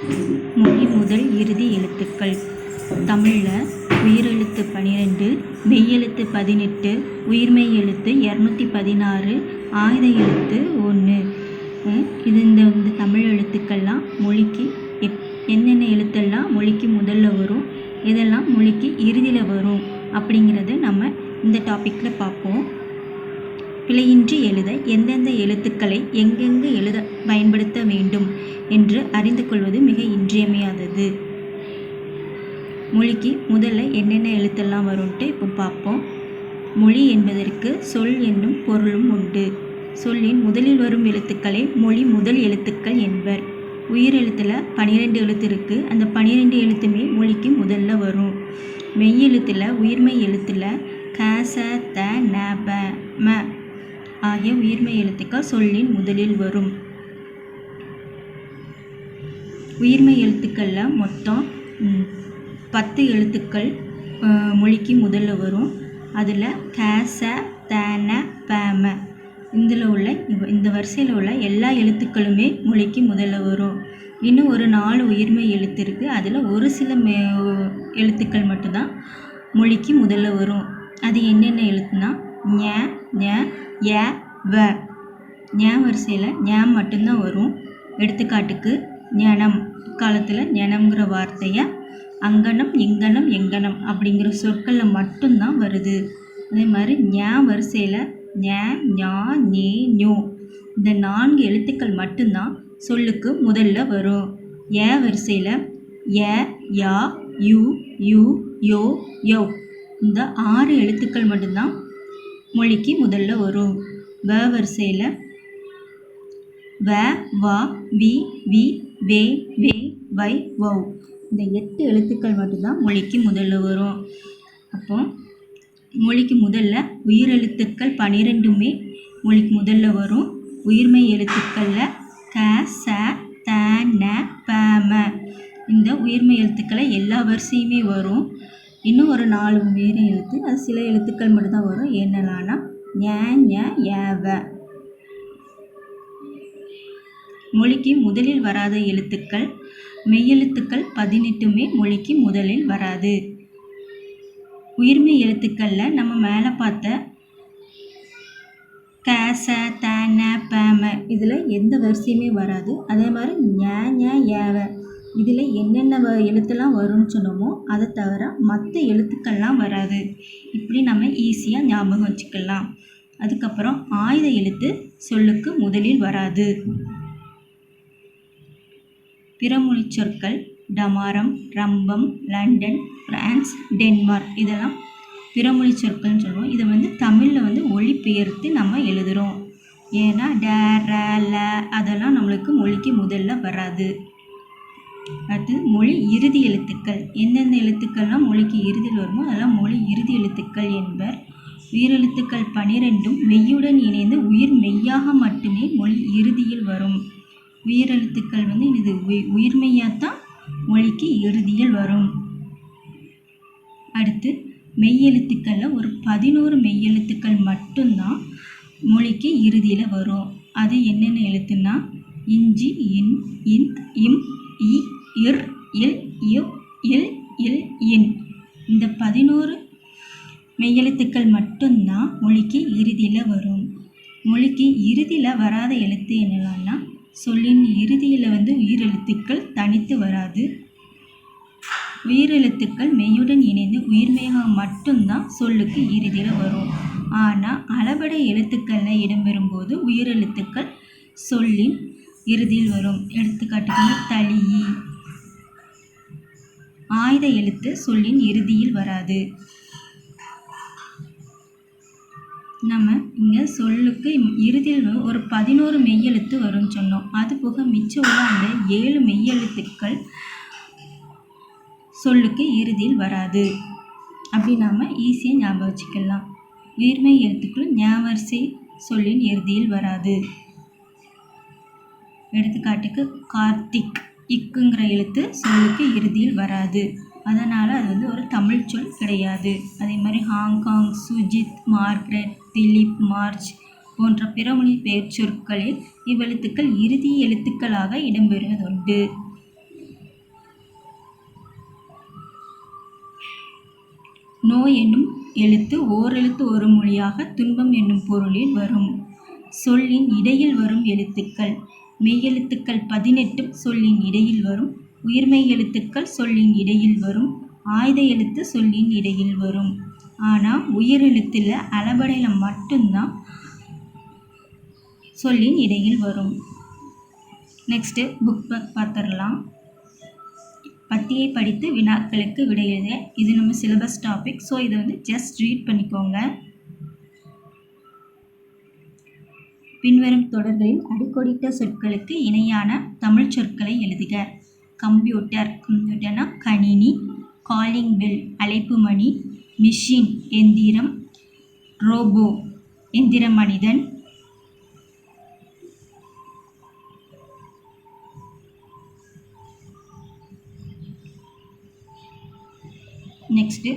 மொழி முதல் இறுதி எழுத்துக்கள். தமிழில் உயிரெழுத்து பன்னிரெண்டு மெய்யெழுத்து பதினெட்டு உயிர்மெய் எழுத்து இரநூத்தி பதினாறு ஆயுத எழுத்து ஒன்று இது இந்த இந்த தமிழ் எழுத்துக்கள்லாம் மொழிக்கு எப் என்னென்ன எழுத்தெல்லாம் மொழிக்கு முதல்ல வரும் இதெல்லாம் மொழிக்கு இறுதியில் வரும் அப்படிங்கிறத நம்ம இந்த டாப்பிக்கில் பார்ப்போம். பிழையின்றி எழுத எந்தெந்த எழுத்துக்களை எங்கெங்கு எழுத பயன்படுத்த வேண்டும் என்று அறிந்து கொள்வது மிக இன்றியமையாதது. மொழிக்கு முதல்ல என்னென்ன எழுத்தெல்லாம் வரும்ன்ட்டு இப்போ பார்ப்போம் மொழி என்பதற்கு சொல் என்னும் பொருளும் உண்டு. சொல்லின் முதலில் வரும் எழுத்துக்களை மொழி முதல் எழுத்துக்கள் என்பர். உயிர் எழுத்தில் பனிரெண்டு எழுத்து இருக்குது அந்த பனிரெண்டு எழுத்துமே மொழிக்கு முதல்ல வரும். மெய் எழுத்தில் உயிர்மெய் எழுத்தில் க ச த ந ப ம ஆகிய உயிர்மெய் எழுத்துக்கள் சொல்லின் முதலில் வரும். உயிர்மெய் எழுத்துக்களில் மொத்தம் பத்து எழுத்துக்கள் மொழிக்கு முதல்ல வரும். அதில் க ச த ந ப ம. இதில் உள்ள இந்த வரிசையில் உள்ள எல்லா எழுத்துக்களுமே மொழிக்கு முதல்ல வரும். இன்னும் ஒரு நாலு உயிர்மெய் எழுத்து இருக்குது அதில் ஒரு சில மெ எழுத்துக்கள் மட்டும்தான் மொழிக்கு முதல்ல வரும். அது என்னென்ன எழுத்துனா ஞ ஞ ய வ. ஞ வரிசையில் ஞ மட்டும்தான் வரும். எடுத்துக்காட்டுக்கு ஞனம். காலத்தில் ஞனம்ங்கிற வார்த்தையை அங்கனம் இங்கனம் எங்கனம் அப்படிங்கிற சொற்களில் மட்டும்தான் வருது. அதே மாதிரி ஞா வரிசையில் ஞ ஞா ஞே ஞோ. இந்த நான்கு எழுத்துக்கள் மட்டும்தான் சொல்லுக்கு முதல்ல வரும். ஏ வரிசையில் ஏ யா யு யு யோ யோ. இந்த ஆறு எழுத்துக்கள் மட்டும்தான் மொழிக்கு முதல்ல வரும். வ வரிசையில் வ வா வி வி வே வே வை வௌ. இந்த எட்டு எழுத்துக்கள் மட்டும்தான் மொழிக்கு முதல்ல வரும். அப்போ மொழிக்கு முதல்ல உயிரெழுத்துக்கள் பன்னிரெண்டுமே மொழிக்கு முதல்ல வரும். உயிர்மெய் எழுத்துக்களில் க ச த ந ப ம. இந்த உயிர்மெய் எழுத்துக்களை எல்லா வரிசையுமே வரும். இன்னும் ஒரு நாலு வேறு எழுத்து. அது சில எழுத்துக்கள் மட்டும்தான் வரும். என்னெல்லாம்னா ஞ ஞ ஏவ மொழிக்கு முதலில் வராத எழுத்துக்கள் மெய்யெழுத்துக்கள் பதினெட்டுமே மொழிக்கு முதலில் வராது. உயிர்மெய் எழுத்துக்களில் நம்ம மேலே பார்த்த க ச த ந ப ம இதில் எந்த வரிசையுமே வராது. அதே மாதிரி ஞ ஞ ஏவ இதில் என்னென்ன வ எழுத்துலாம் வரும்னு சொன்னோமோ அதை தவிர மற்ற எழுத்துக்கள்லாம் வராது. இப்படி நம்ம ஈஸியாக ஞாபகம் வச்சுக்கலாம். அதுக்கப்புறம் ஆயுத எழுத்து சொல்லுக்கு முதலில் வராது. பிற மொழிச்சொற்கள் டமாரம் ரம்பம் லண்டன் பிரான்ஸ் டென்மார்க் இதெல்லாம் பிற மொழிச்சொற்கள்னு சொல்லுவோம். இதை வந்து தமிழில் வந்து ஒளிபெயர்த்து நம்ம எழுதுகிறோம் ஏன்னா ட ர ல அதெல்லாம் நம்மளுக்கு மொழிக்கு முதல்ல வராது. அடுத்து மொழி இறுதி எழுத்துக்கள். எந்தெந்த எழுத்துக்கள்லாம் மொழிக்கு இறுதியில் வருமோ அதெல்லாம் மொழி இறுதி எழுத்துக்கள் என்பர். உயிரெழுத்துக்கள் பனிரெண்டும் மெய்யுடன் இணைந்து உயிர் மெய்யாக மட்டுமே மொழி இறுதியில் வரும். உயிரெழுத்துக்கள் வந்து இது உயி உயிர்மெய்யாத்தான் மொழிக்கு இறுதியில் வரும். அடுத்து மெய்யெழுத்துக்களில் ஒரு பதினோரு மெய்யெழுத்துக்கள் மட்டும்தான் மொழிக்கு இறுதியில் வரும். அது என்னென்ன எழுத்துன்னா இஞ்சி இன் இன் இம் இ இர் இல் இவ் இல் இல் இன் இந்த பதினோரு மெய்யெழுத்துக்கள் மட்டும்தான் மொழிக்கு இறுதியில் வரும். மொழிக்கு இறுதியில் வராத எழுத்து என்னென்னா சொல்லின் இறுதியில் வந்து உயிரெழுத்துக்கள் தனித்து வராது. உயிரெழுத்துக்கள் மெய்யுடன் இணைந்து உயிர்மெய்யாக மட்டும்தான் சொல்லுக்கு இறுதியில் வரும். ஆனால் அளபடை எழுத்துக்களில் இடம்பெறும்போது உயிரெழுத்துக்கள் சொல்லின் இறுதியில் வரும். எடுத்துக்காட்டுக்கு தளியி தளி ஆயுத எழுத்து சொல்லின் இறுதியில் வராது. நம்ம இங்கே சொல்லுக்கு இறுதியில் ஒரு பதினோரு மெய்யெழுத்து வரும்னு சொன்னோம். அது போக மிச்சம் உள்ள அந்த ஏழு மெய்யெழுத்துக்கள் சொல்லுக்கு இறுதியில் வராது. அப்படி நாம் ஈஸியாக ஞாபகம் வச்சுக்கலாம். உயிர்மெய் எழுத்துக்கள் ஞாவரிசை சொல்லின் இறுதியில் வராது. எடுத்துக்காட்டுக்கு கார்த்திக் இக்குங்கிற எழுத்து சொல்லுக்கு இறுதியில் வராது. அதனால் அது வந்து ஒரு தமிழ் சொல் கிடையாது. அதே மாதிரி Hong Kong Sujith Margaret Dileep March போன்ற பிறமொழி பெயர் சொற்களில் இவ்வெழுத்துக்கள் இறுதி எழுத்துக்களாக இடம்பெறுவதுண்டு. நோய் என்னும் எழுத்து ஓரெழுத்து ஒரு மொழியாக துன்பம் என்னும் பொருளில் வரும். சொல்லின் இடையில் வரும் எழுத்துக்கள் மெய்யெழுத்துக்கள் பதினெட்டும் சொல்லின் இடையில் வரும் உயிர்மெய் எழுத்துக்கள் சொல்லின் இடையில் வரும் ஆயுத எழுத்து சொல்லின் இடையில் வரும். ஆனால் உயிரெழுத்தில் அளபடையில் மட்டும்தான் சொல்லின் இடையில் வரும். நெக்ஸ்ட்டு புக் பார்த்துடலாம் பத்தியை படித்து வினாக்களுக்கு விடை இது நம்ம சிலபஸ் டாபிக் ஸோ இதை வந்து ஜஸ்ட் ரீட் பண்ணிக்கோங்க. பின்வரும் தொடர்களில் அடிக்கோடிட்ட சொற்களுக்கு இணையான தமிழ் சொற்களை எழுதுக. கம்ப்யூட்டர் கம்ப்யூட்டர்னா கணினி காலிங் பெல் அழைப்பு மணி மிஷின் எந்திரம் ரோபோ எந்திர மனிதன். நெக்ஸ்ட்டு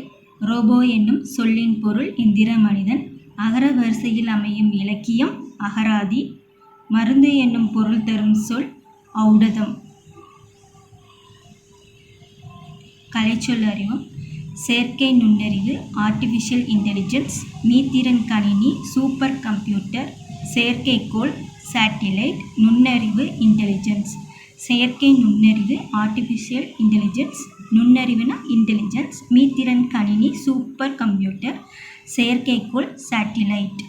ரோபோ என்னும் சொல்லின் பொருள் எந்திர மனிதன். அகர வரிசையில் அமையும் இலக்கியம் அகராதி. மருந்து என்னும் பொருள் தரும் சொல் ஔடதம். கலைச்சொல் அறிவும் செயற்கை நுண்ணறிவு ஆர்டிஃபிஷியல் இன்டெலிஜென்ஸ் மீத்திறன் கணினி சூப்பர் கம்ப்யூட்டர் செயற்கைக்கோள் சேட்டிலைட் நுண்ணறிவு இன்டெலிஜென்ஸ் செயற்கை நுண்ணறிவு ஆர்டிஃபிஷியல் இன்டெலிஜென்ஸ் நுண்ணறிவுனா இன்டெலிஜென்ஸ் மீத்திறன் கணினி சூப்பர் கம்ப்யூட்டர் செயற்கைக்கோள் சேட்டிலைட்